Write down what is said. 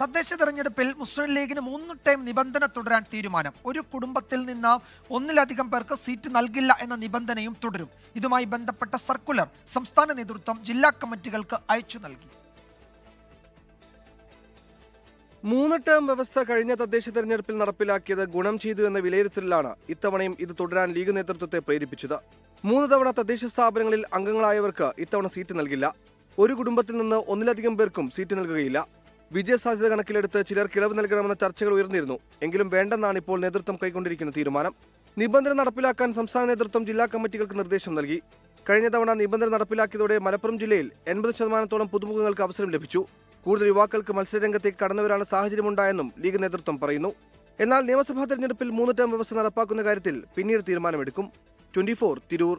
തദ്ദേശ തെരഞ്ഞെടുപ്പിൽ മുസ്ലിം ലീഗിന് മൂന്ന് ടൈം നിബന്ധന തുടരാൻ തീരുമാനം. ഒരു കുടുംബത്തിൽ നിന്ന് ഒന്നിലധികം പേർക്ക് സീറ്റ് നൽകില്ല എന്ന നിബന്ധനയും തുടരും. ഇതുമായി ബന്ധപ്പെട്ട സർക്കുലർ സംസ്ഥാന നേതൃത്വം ജില്ലാ കമ്മിറ്റികൾക്ക് അയച്ചു നൽകി. മൂന്ന് ടേം വ്യവസ്ഥ കഴിഞ്ഞ തദ്ദേശ തെരഞ്ഞെടുപ്പിൽ നടപ്പിലാക്കിയത് ഗുണം ചെയ്തു എന്ന വിലയിരുത്തലിലാണ് ഇത്തവണയും ഇത് തുടരാൻ ലീഗ് നേതൃത്വത്തെ പ്രേരിപ്പിച്ചത്. മൂന്ന് തവണ തദ്ദേശ സ്ഥാപനങ്ങളിൽ അംഗങ്ങളായവർക്ക് ഇത്തവണ സീറ്റ് നൽകില്ല. ഒരു കുടുംബത്തിൽ നിന്ന് ഒന്നിലധികം പേർക്കും സീറ്റ് നൽകുകയില്ല. വിജയസാധ്യത കണക്കിലെടുത്ത് ചിലർ കിളവ് നൽകണമെന്ന ചർച്ചകൾ ഉയർന്നിരുന്നു. എങ്കിലും വേണ്ടെന്നാണ് ഇപ്പോൾ നേതൃത്വം കൈക്കൊണ്ടിരിക്കുന്ന തീരുമാനം. നിബന്ധന നടപ്പിലാക്കാൻ സംസ്ഥാന നേതൃത്വം ജില്ലാ കമ്മിറ്റികൾക്ക് നിർദ്ദേശം നൽകി. കഴിഞ്ഞ തവണ നിബന്ധന നടപ്പിലാക്കിയതോടെ മലപ്പുറം ജില്ലയിൽ എൺപത് ശതമാനത്തോളം പുതുമുഖങ്ങൾക്ക് അവസരം ലഭിച്ചു. കൂടുതൽ യുവാക്കൾക്ക് മത്സരരംഗത്തേക്ക് കടന്നുവരാനുള്ള സാഹചര്യമുണ്ടായെന്നും ലീഗ് നേതൃത്വം പറയുന്നു. എന്നാൽ നിയമസഭാ തെരഞ്ഞെടുപ്പിൽ മൂന്ന് ടേം വ്യവസ്ഥ നടപ്പാക്കുന്ന കാര്യത്തിൽ പിന്നീട് തീരുമാനമെടുക്കും. ട്വന്റി തിരൂർ.